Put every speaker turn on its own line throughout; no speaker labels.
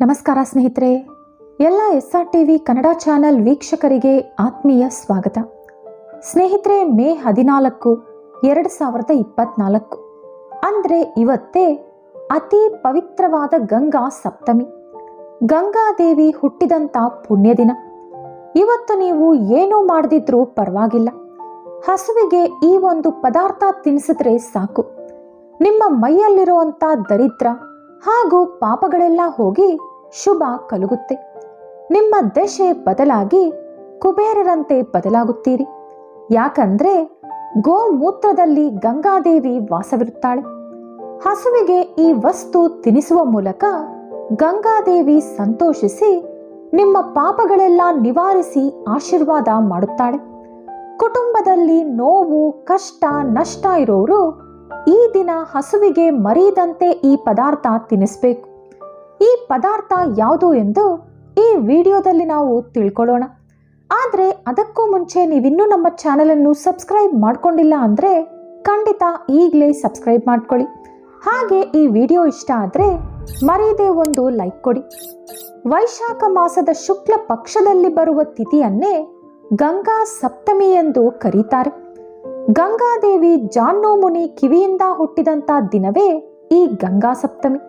ನಮಸ್ಕಾರ ಸ್ನೇಹಿತರೆ. ಎಲ್ಲ S R T V Kannada channel ವೀಕ್ಷಕರಿಗೆ ಆತ್ಮೀಯ ಸ್ವಾಗತ. ಸ್ನೇಹಿತರೆ, ಮೇ ಹದಿನಾಲ್ಕು, ಎರಡು ಸಾವಿರದ ಇಪ್ಪತ್ನಾಲ್ಕು. ಅಂದರೆ ಇವತ್ತೇ ಅತಿ ಪವಿತ್ರವಾದ ಗಂಗಾ ಸಪ್ತಮಿ. ಗಂಗಾದೇವಿ ಹುಟ್ಟಿದಂಥ ಪುಣ್ಯ ದಿನ ಇವತ್ತು ನೀವು ಏನೂ ಮಾಡದಿದ್ರೂ ಪರವಾಗಿಲ್ಲ. ಹಸುವಿಗೆ ಈ ಒಂದು ಪದಾರ್ಥ ತಿನ್ನಿಸಿದ್ರೆ ಸಾಕು. ನಿಮ್ಮ ಮೈಯಲ್ಲಿರುವಂಥ ದರಿದ್ರ ಹಾಗೂ ಪಾಪಗಳೆಲ್ಲ ಹೋಗಿ ಶುಭ ಕಲುಗುತ್ತೆ. ನಿಮ್ಮ ದಶೆ ಬದಲಾಗಿ ಕುಬೇರರಂತೆ ಬದಲಾಗುತ್ತೀರಿ. ಯಾಕಂದ್ರೆ ಗೋಮೂತ್ರದಲ್ಲಿ ಗಂಗಾದೇವಿ ವಾಸವಿರುತ್ತಾಳೆ. ಹಸುವಿಗೆ ಈ ವಸ್ತು ತಿನಿಸುವ ಮೂಲಕ ಗಂಗಾದೇವಿ ಸಂತೋಷಿಸಿ ನಿಮ್ಮ ಪಾಪಗಳೆಲ್ಲ ನಿವಾರಿಸಿ ಆಶೀರ್ವಾದ ಮಾಡುತ್ತಾಳೆ. ಕುಟುಂಬದಲ್ಲಿ ನೋವು, ಕಷ್ಟ, ನಷ್ಟ ಇರೋರು ಈ ದಿನ ಹಸುವಿಗೆ ಮರೀದಂತೆ ಈ ಪದಾರ್ಥ ತಿನ್ನಿಸ್ಬೇಕು ಈ ಪದಾರ್ಥ ಯಾವುದು ಎಂದು ಈ ವಿಡಿಯೋದಲ್ಲಿ ನಾವು ತಿಳ್ಕೊಳ್ಳೋಣ. ಆದರೆ ಅದಕ್ಕೂ ಮುಂಚೆ ನೀವಿನ್ನೂ ನಮ್ಮ ಚಾನಲನ್ನು ಸಬ್ಸ್ಕ್ರೈಬ್ ಮಾಡ್ಕೊಂಡಿಲ್ಲ ಅಂದರೆ ಖಂಡಿತ ಈಗಲೇ ಸಬ್ಸ್ಕ್ರೈಬ್ ಮಾಡ್ಕೊಳ್ಳಿ. ಹಾಗೆ ಈ ವಿಡಿಯೋ ಇಷ್ಟ ಆದರೆ ಮರೆಯದೆ ಒಂದು ಲೈಕ್ ಕೊಡಿ. ವೈಶಾಖ ಮಾಸದ ಶುಕ್ಲ ಪಕ್ಷದಲ್ಲಿ ಬರುವ ತಿಥಿಯನ್ನೇ ಗಂಗಾ ಸಪ್ತಮಿ ಎಂದು ಕರೀತಾರೆ. ಗಂಗಾದೇವಿ ಜಾನ್ನೋ ಮುನಿ ಕಿವಿಯಿಂದ ಹುಟ್ಟಿದಂತ ದಿನವೇ ಈ ಗಂಗಾ ಸಪ್ತಮಿ.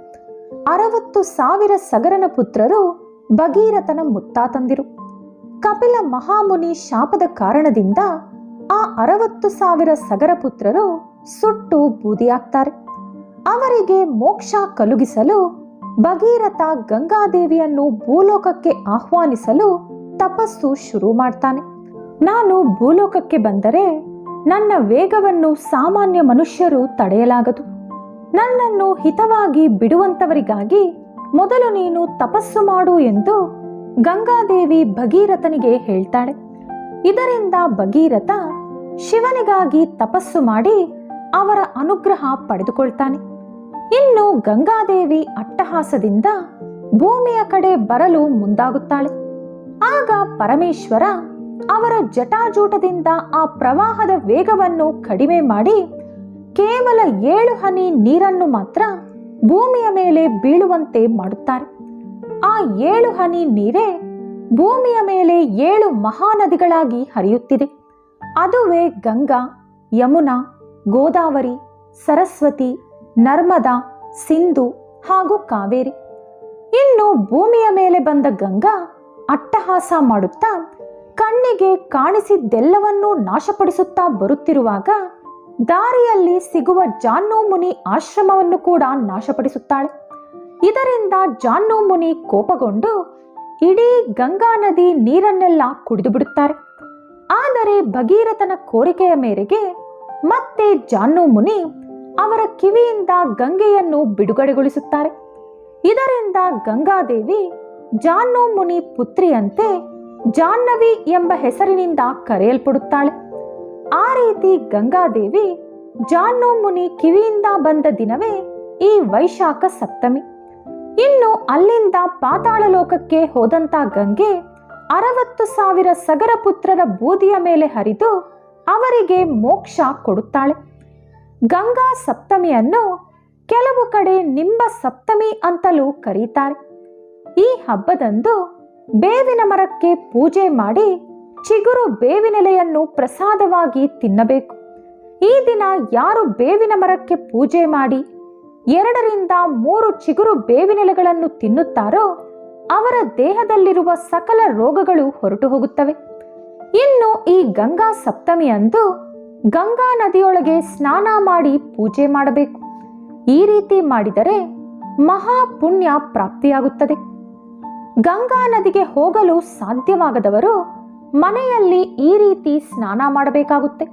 ಅರವತ್ತು ಸಾವಿರ ಸಗರನ ಪುತ್ರರು ಭಗೀರಥನ ಮುತ್ತಾತಂದಿರು ಕಪಿಲ ಮಹಾಮುನಿ ಶಾಪದ ಕಾರಣದಿಂದ ಆ ಅರವತ್ತು ಸಾವಿರ ಸಗರ ಪುತ್ರರು ಸುಟ್ಟು ಬೂದಿಯಾಗ್ತಾರೆ. ಅವರಿಗೆ ಮೋಕ್ಷ ಕಲುಗಿಸಲು ಭಗೀರಥ ಗಂಗಾದೇವಿಯನ್ನು ಭೂಲೋಕಕ್ಕೆ ಆಹ್ವಾನಿಸಲು ತಪಸ್ಸು ಶುರು ಮಾಡ್ತಾನೆ. ನಾನು ಭೂಲೋಕಕ್ಕೆ ಬಂದರೆ ನನ್ನ ವೇಗವನ್ನು ಸಾಮಾನ್ಯ ಮನುಷ್ಯರು ತಡೆಯಲಾಗದು. ನನ್ನನ್ನು ಹಿತವಾಗಿ ಬಿಡುವಂತವರಿಗಾಗಿ ಮೊದಲು ನೀನು ತಪಸ್ಸು ಮಾಡು ಎಂದು ಗಂಗಾದೇವಿ ಭಗೀರಥನಿಗೆ ಹೇಳ್ತಾಳೆ. ಇದರಿಂದ ಭಗೀರಥ ಶಿವನಿಗಾಗಿ ತಪಸ್ಸು ಮಾಡಿ ಅವರ ಅನುಗ್ರಹ ಪಡೆದುಕೊಳ್ತಾನೆ. ಇನ್ನು ಗಂಗಾದೇವಿ ಅಟ್ಟಹಾಸದಿಂದ ಭೂಮಿಯ ಕಡೆ ಬರಲು ಮುಂದಾಗುತ್ತಾಳೆ. ಆಗ ಪರಮೇಶ್ವರ ಅವರ ಜಟಾಜೂಟದಿಂದ ಆ ಪ್ರವಾಹದ ವೇಗವನ್ನು ಕಡಿಮೆ ಮಾಡಿ ಕೇವಲ ಏಳು ಹನಿ ನೀರನ್ನು ಮಾತ್ರ ಭೂಮಿಯ ಮೇಲೆ ಬೀಳುವಂತೆ ಮಾಡುತ್ತಾರೆ. ಆ ಏಳು ಹನಿ ನೀರೇ ಭೂಮಿಯ ಮೇಲೆ ಏಳು ಮಹಾನದಿಗಳಾಗಿ ಹರಿಯುತ್ತಿದೆ. ಅದುವೇ ಗಂಗಾ, ಯಮುನಾ, ಗೋದಾವರಿ, ಸರಸ್ವತಿ, ನರ್ಮದಾ, ಸಿಂಧು ಹಾಗೂ ಕಾವೇರಿ. ಇನ್ನು ಭೂಮಿಯ ಮೇಲೆ ಬಂದ ಗಂಗಾ ಅಟ್ಟಹಾಸ ಮಾಡುತ್ತಾ ಕಣ್ಣಿಗೆ ಕಾಣಿಸಿದ್ದೆಲ್ಲವನ್ನೂ ನಾಶಪಡಿಸುತ್ತಾ ಬರುತ್ತಿರುವಾಗ ದಾರಿಯಲ್ಲಿ ಸಿಗುವ ಜಾನ್ನು ಮುನಿ ಆಶ್ರಮವನ್ನು ಕೂಡ ನಾಶಪಡಿಸುತ್ತಾಳೆ. ಇದರಿಂದ ಜಾನ್ನು ಮುನಿ ಕೋಪಗೊಂಡು ಇಡೀ ಗಂಗಾ ನದಿ ನೀರನ್ನೆಲ್ಲ ಕುಡಿದು ಬಿಡುತ್ತಾರೆ. ಆದರೆ ಭಗೀರಥನ ಕೋರಿಕೆಯ ಮೇರೆಗೆ ಮತ್ತೆ ಜಾನ್ನು ಮುನಿ ಅವರ ಕಿವಿಯಿಂದ ಗಂಗೆಯನ್ನು ಬಿಡುಗಡೆಗೊಳಿಸುತ್ತಾರೆ. ಇದರಿಂದ ಗಂಗಾದೇವಿ ಜಾನ್ನು ಮುನಿ ಪುತ್ರಿಯಂತೆ ಜಾಹ್ನವಿ ಎಂಬ ಹೆಸರಿನಿಂದ ಕರೆಯಲ್ಪಡುತ್ತಾಳೆ. ಆ ರೀತಿ ಗಂಗಾದೇವಿ ಜಾನ್ನೋ ಮುನಿ ಕಿವಿಯಿಂದ ಬಂದ ದಿನವೇ ಈ ವೈಶಾಖ ಸಪ್ತಮಿ. ಇನ್ನು ಅಲ್ಲಿಂದ ಪಾತಾಳ ಲೋಕಕ್ಕೆ ಹೋದಂತ ಗಂಗೆ ಅರವತ್ತು ಸಾವಿರ ಸಗರ ಪುತ್ರರ ಬೂದಿಯ ಮೇಲೆ ಹರಿದು ಅವರಿಗೆ ಮೋಕ್ಷ ಕೊಡುತ್ತಾಳೆ. ಗಂಗಾ ಸಪ್ತಮಿಯನ್ನು ಕೆಲವು ಕಡೆ ನಿಂಬ ಸಪ್ತಮಿ ಅಂತಲೂ ಕರೀತಾರೆ. ಈ ಹಬ್ಬದಂದು ಬೇವಿನ ಮರಕ್ಕೆ ಪೂಜೆ ಮಾಡಿ ಚಿಗುರು ಬೇವಿನೆಲೆಯನ್ನು ಪ್ರಸಾದವಾಗಿ ತಿನ್ನಬೇಕು. ಈ ದಿನ ಯಾರು ಬೇವಿನ ಮರಕ್ಕೆ ಪೂಜೆ ಮಾಡಿ, ಎರಡರಿಂದ ಮೂರು ಚಿಗುರು ಬೇವಿನೆಲೆಗಳನ್ನು ತಿನ್ನುತ್ತಾರೋ, ಅವರ ದೇಹದಲ್ಲಿರುವ ಸಕಲ ರೋಗಗಳು ಹೊರಟು ಹೋಗುತ್ತವೆ. ಇನ್ನು ಈ ಗಂಗಾ ಸಪ್ತಮಿಯಂದು ಗಂಗಾ ನದಿಯೊಳಗೆ ಸ್ನಾನ ಮಾಡಿ ಪೂಜೆ ಮಾಡಬೇಕು. ಈ ರೀತಿ ಮಾಡಿದರೆ ಮಹಾ ಪುಣ್ಯ ಪ್ರಾಪ್ತಿಯಾಗುತ್ತದೆ. ಗಂಗಾ ನದಿಗೆ ಹೋಗಲು ಸಾಧ್ಯವಾಗದವರು ಮನೆಯಲ್ಲಿ ಈ ರೀತಿ ಸ್ನಾನ ಮಾಡಬೇಕಾಗುತ್ತೆ.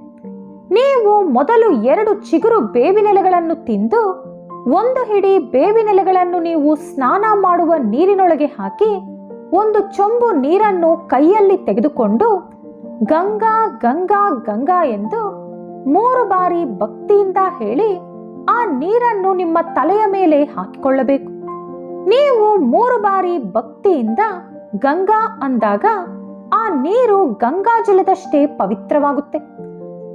ನೀವು ಮೊದಲು ಎರಡು ಚಿಗುರು ಬೇವಿನೆಲೆಗಳನ್ನು ತಿಂದು, ಒಂದು ಹಿಡಿ ಬೇವಿನೆಲೆಗಳನ್ನು ನೀವು ಸ್ನಾನ ಮಾಡುವ ನೀರಿನೊಳಗೆ ಹಾಕಿ, ಒಂದು ಚೊಂಬು ನೀರನ್ನು ಕೈಯಲ್ಲಿ ತೆಗೆದುಕೊಂಡು, ಗಂಗಾ ಗಂಗಾ ಗಂಗಾ ಎಂದು ಮೂರು ಬಾರಿ ಭಕ್ತಿಯಿಂದ ಹೇಳಿ, ಆ ನೀರನ್ನು ನಿಮ್ಮ ತಲೆಯ ಮೇಲೆ ಹಾಕಿಕೊಳ್ಳಬೇಕು. ನೀವು ಮೂರು ಬಾರಿ ಭಕ್ತಿಯಿಂದ ಗಂಗಾ ಅಂದಾಗ ಆ ನೀರು ಗಂಗಾಜಲದಷ್ಟೇ ಪವಿತ್ರವಾಗುತ್ತೆ.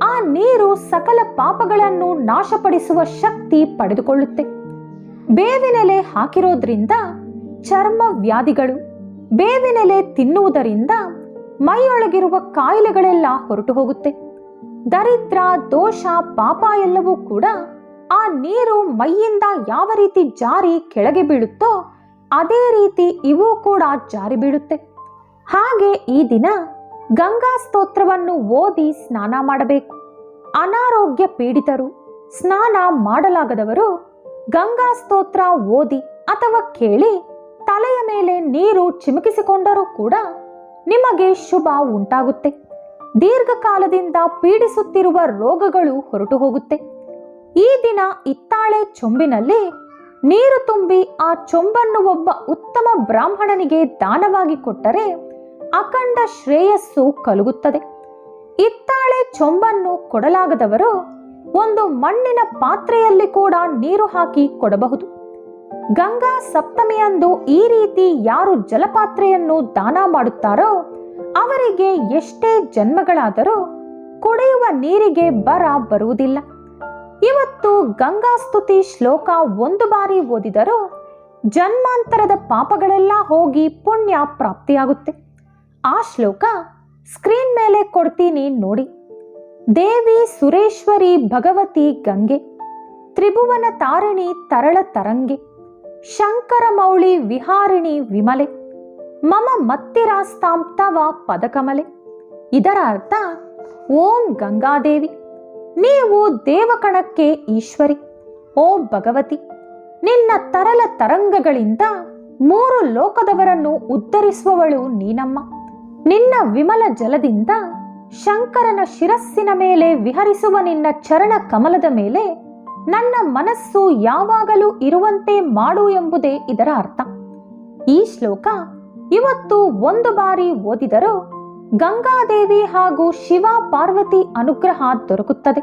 ಆ ನೀರು ಸಕಲ ಪಾಪಗಳನ್ನು ನಾಶಪಡಿಸುವ ಶಕ್ತಿ ಪಡೆದುಕೊಳ್ಳುತ್ತೆ. ಬೇವಿನೆಲೆ ಹಾಕಿರೋದ್ರಿಂದ ಚರ್ಮ ವ್ಯಾಧಿಗಳು, ಬೇವಿನೆಲೆ ತಿನ್ನುವುದರಿಂದ ಮೈಯೊಳಗಿರುವ ಕಾಯಿಲೆಗಳೆಲ್ಲ ಹೊರಟು ಹೋಗುತ್ತೆ. ದರಿದ್ರ, ದೋಷ, ಪಾಪ ಎಲ್ಲವೂ ಕೂಡ ಆ ನೀರು ಮೈಯಿಂದ ಯಾವ ರೀತಿ ಜಾರಿ ಕೆಳಗೆ ಬೀಳುತ್ತೋ ಅದೇ ರೀತಿ ಇವು ಕೂಡ ಜಾರಿ ಬೀಳುತ್ತೆ. ಹಾಗೆ ಈ ದಿನ ಗಂಗಾ ಸ್ತೋತ್ರವನ್ನು ಓದಿ ಸ್ನಾನ ಮಾಡಬೇಕು. ಅನಾರೋಗ್ಯ ಪೀಡಿತರು ಸ್ನಾನ ಮಾಡಲಾಗದವರು ಗಂಗಾ ಸ್ತೋತ್ರ ಓದಿ ಅಥವಾ ಕೇಳಿ ತಲೆಯ ಮೇಲೆ ನೀರು ಚಿಮುಕಿಸಿಕೊಂಡರೂ ಕೂಡ ನಿಮಗೆ ಶುಭ ಉಂಟಾಗುತ್ತೆ. ದೀರ್ಘಕಾಲದಿಂದ ಪೀಡಿಸುತ್ತಿರುವ ರೋಗಗಳು ಹೊರಟು ಹೋಗುತ್ತೆ. ಈ ದಿನ ಇತ್ತಾಳೆ ಚೊಂಬಿನಲ್ಲಿ ನೀರು ತುಂಬಿ ಆ ಚೊಂಬನ್ನು ಒಬ್ಬ ಉತ್ತಮ ಬ್ರಾಹ್ಮಣನಿಗೆ ದಾನವಾಗಿ ಕೊಟ್ಟರೆ ಅಖಂಡ ಶ್ರೇಯಸ್ಸು ಕಲುಗುತ್ತದೆ. ಇತ್ತಾಳೆ ಚೊಂಬನ್ನು ಕೊಡಲಾಗದವರು ಒಂದು ಮಣ್ಣಿನ ಪಾತ್ರೆಯಲ್ಲಿ ಕೂಡ ನೀರು ಹಾಕಿ ಕೊಡಬಹುದು. ಗಂಗಾ ಸಪ್ತಮಿಯಂದು ಈ ರೀತಿ ಯಾರು ಜಲಪಾತ್ರೆಯನ್ನು ದಾನ ಮಾಡುತ್ತಾರೋ, ಅವರಿಗೆ ಎಷ್ಟೇ ಜನ್ಮಗಳಾದರೂ ಕುಡಿಯುವ ನೀರಿಗೆ ಬರ ಬರುವುದಿಲ್ಲ. ಇವತ್ತು ಗಂಗಾ ಸ್ತುತಿ ಶ್ಲೋಕ ಒಂದು ಬಾರಿ ಓದಿದರೂ ಜನ್ಮಾಂತರದ ಪಾಪಗಳೆಲ್ಲ ಹೋಗಿ ಪುಣ್ಯ ಪ್ರಾಪ್ತಿಯಾಗುತ್ತೆ. ಆ ಶ್ಲೋಕ ಸ್ಕ್ರೀನ್ ಮೇಲೆ ಕೊಡ್ತೀನಿ ನೋಡಿ. ದೇವಿ ಸುರೇಶ್ವರಿ ಭಗವತಿ ಗಂಗೆ, ತ್ರಿಭುವನ ತಾರಿಣಿ ತರಳ ತರಂಗೆ, ಶಂಕರ ಮೌಳಿ ವಿಹಾರಿಣಿ ವಿಮಲೆ, ಮಮ ಮತ್ತಿರಾಸ್ತಾಂಪ್ತವ ಪದಕಮಲೆ. ಇದರ ಅರ್ಥ, ಓಂ ಗಂಗಾದೇವಿ, ನೀವು ದೇವಕಣಕ್ಕೆ ಈಶ್ವರಿ, ಓ ಭಗವತಿ, ನಿನ್ನ ತರಲ ತರಂಗಗಳಿಂದ ಮೂರು ಲೋಕದವರನ್ನು ಉದ್ಧರಿಸುವವಳು ನೀನಮ್ಮ. ನಿನ್ನ ವಿಮಲ ಜಲದಿಂದ ಶಂಕರನ ಶಿರಸ್ಸಿನ ಮೇಲೆ ವಿಹರಿಸುವ ನಿನ್ನ ಚರಣ ಕಮಲದ ಮೇಲೆ ನನ್ನ ಮನಸ್ಸು ಯಾವಾಗಲೂ ಇರುವಂತೆ ಮಾಡು ಎಂಬುದೇ ಇದರ ಅರ್ಥ. ಈ ಶ್ಲೋಕ ಇವತ್ತು ಒಂದು ಬಾರಿ ಓದಿದರೂ ಗಂಗಾದೇವಿ ಹಾಗೂ ಶಿವ ಪಾರ್ವತಿ ಅನುಗ್ರಹ ದೊರಕುತ್ತದೆ.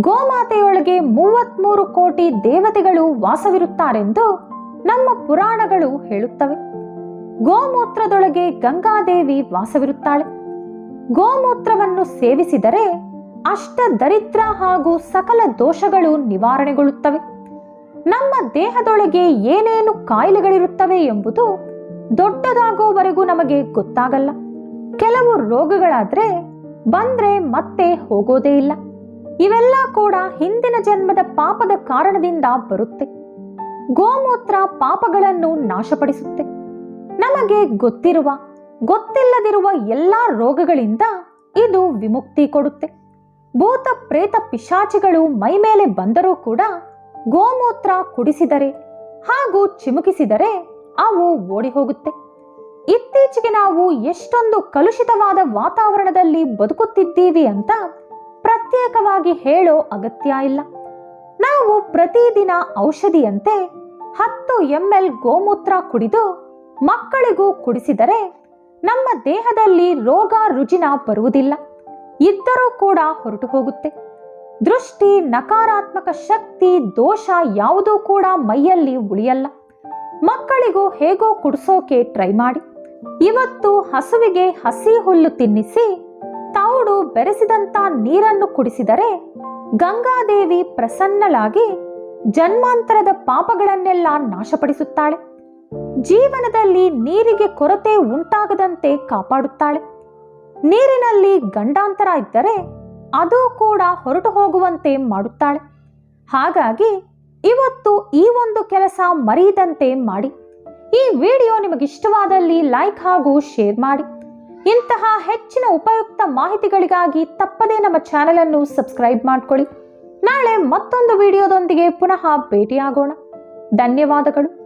ಗೋಮಾತೆಯೊಳಗೆ ಮೂವತ್ಮೂರು ಕೋಟಿ ದೇವತೆಗಳು ವಾಸವಿರುತ್ತಾರೆಂದು ನಮ್ಮ ಪುರಾಣಗಳು ಹೇಳುತ್ತವೆ. ಗೋಮೂತ್ರದೊಳಗೆ ಗಂಗಾದೇವಿ ವಾಸವಿರುತ್ತಾಳೆ. ಗೋಮೂತ್ರವನ್ನು ಸೇವಿಸಿದರೆ ಅಷ್ಟ ದರಿದ್ರ ಹಾಗೂ ಸಕಲ ದೋಷಗಳು ನಿವಾರಣೆಗೊಳ್ಳುತ್ತವೆ. ನಮ್ಮ ದೇಹದೊಳಗೆ ಏನೇನು ಕಾಯಿಲೆಗಳಿರುತ್ತವೆ ಎಂಬುದು ದೊಡ್ಡದಾಗೋವರೆಗೂ ನಮಗೆ ಗೊತ್ತಾಗಲ್ಲ. ಕೆಲವು ರೋಗಗಳಾದ್ರೆ ಬಂದ್ರೆ ಮತ್ತೆ ಹೋಗೋದೇ ಇಲ್ಲ. ಇವೆಲ್ಲ ಕೂಡ ಹಿಂದಿನ ಜನ್ಮದ ಪಾಪದ ಕಾರಣದಿಂದ ಬರುತ್ತೆ. ಗೋಮೂತ್ರ ಪಾಪಗಳನ್ನು ನಾಶಪಡಿಸುತ್ತೆ. ನಮಗೆ ಗೊತ್ತಿರುವ, ಗೊತ್ತಿಲ್ಲದಿರುವ ಎಲ್ಲಾ ರೋಗಗಳಿಂದ ಇದು ವಿಮುಕ್ತಿ ಕೊಡುತ್ತೆ. ಭೂತ ಪ್ರೇತ ಪಿಶಾಚಿಗಳು ಮೈಮೇಲೆ ಬಂದರೂ ಕೂಡ ಗೋಮೂತ್ರ ಕುಡಿಸಿದರೆ ಹಾಗೂ ಚಿಮುಕಿಸಿದರೆ ಅವು ಓಡಿ ಹೋಗುತ್ತೆ ಇತ್ತೀಚೆಗೆ ನಾವು ಎಷ್ಟೊಂದು ಕಲುಷಿತವಾದ ವಾತಾವರಣದಲ್ಲಿ ಬದುಕುತ್ತಿದ್ದೀವಿ ಅಂತ ಪ್ರತ್ಯೇಕವಾಗಿ ಹೇಳೋ ಅಗತ್ಯ ಇಲ್ಲ. ನಾವು ಪ್ರತಿದಿನ ಔಷಧಿಯಂತೆ ಹತ್ತು ಎಂ ಎಲ್ ಗೋಮೂತ್ರ ಕುಡಿದು ಮಕ್ಕಳಿಗೂ ಕುಡಿಸಿದರೆ ನಮ್ಮ ದೇಹದಲ್ಲಿ ರೋಗ ರುಜಿನ ಬರುವುದಿಲ್ಲ. ಇದ್ದರೂ ಕೂಡ ಹೊರಟು ಹೋಗುತ್ತೆ. ದೃಷ್ಟಿ, ನಕಾರಾತ್ಮಕ ಶಕ್ತಿ, ದೋಷ ಯಾವುದೂ ಕೂಡ ಮೈಯಲ್ಲಿ ಉಳಿಯಲ್ಲ. ಮಕ್ಕಳಿಗೂ ಹೇಗೋ ಕುಡಿಸೋಕೆ ಟ್ರೈ ಮಾಡಿ. ಇವತ್ತು ಹಸುವಿಗೆ ಹಸಿ ಹುಲ್ಲು ತಿನ್ನಿಸಿ, ತೌಡು ಬೆರೆಸಿದಂತ ನೀರನ್ನು ಕುಡಿಸಿದರೆ ಗಂಗಾದೇವಿ ಪ್ರಸನ್ನಳಾಗಿ ಜನ್ಮಾಂತರದ ಪಾಪಗಳನ್ನೆಲ್ಲ ನಾಶಪಡಿಸುತ್ತಾಳೆ. ಜೀವನದಲ್ಲಿ ನೀರಿಗೆ ಕೊರತೆ ಉಂಟಾಗದಂತೆ ಕಾಪಾಡುತ್ತಾಳೆ. ನೀರಿನಲ್ಲಿ ಗಂಡಾಂತರ ಇದ್ದರೆ ಅದು ಕೂಡ ಹೊರಟು ಹೋಗುವಂತೆ ಮಾಡುತ್ತಾಳೆ. ಹಾಗಾಗಿ ಇವತ್ತು ಈ ಒಂದು ಕೆಲಸ ಮರೆಯದಂತೆ ಮಾಡಿ. ಈ ವಿಡಿಯೋ ನಿಮಗಿಷ್ಟವಾದಲ್ಲಿ ಲೈಕ್ ಹಾಗೂ ಶೇರ್ ಮಾಡಿ. ಇಂತಹ ಹೆಚ್ಚಿನ ಉಪಯುಕ್ತ ಮಾಹಿತಿಗಳಿಗಾಗಿ ತಪ್ಪದೇ ನಮ್ಮ ಚಾನೆಲ್ ಅನ್ನು ಸಬ್ಸ್ಕ್ರೈಬ್ ಮಾಡ್ಕೊಳ್ಳಿ. ನಾಳೆ ಮತ್ತೊಂದು ವಿಡಿಯೋದೊಂದಿಗೆ ಪುನಃ ಭೇಟಿಯಾಗೋಣ. ಧನ್ಯವಾದಗಳು.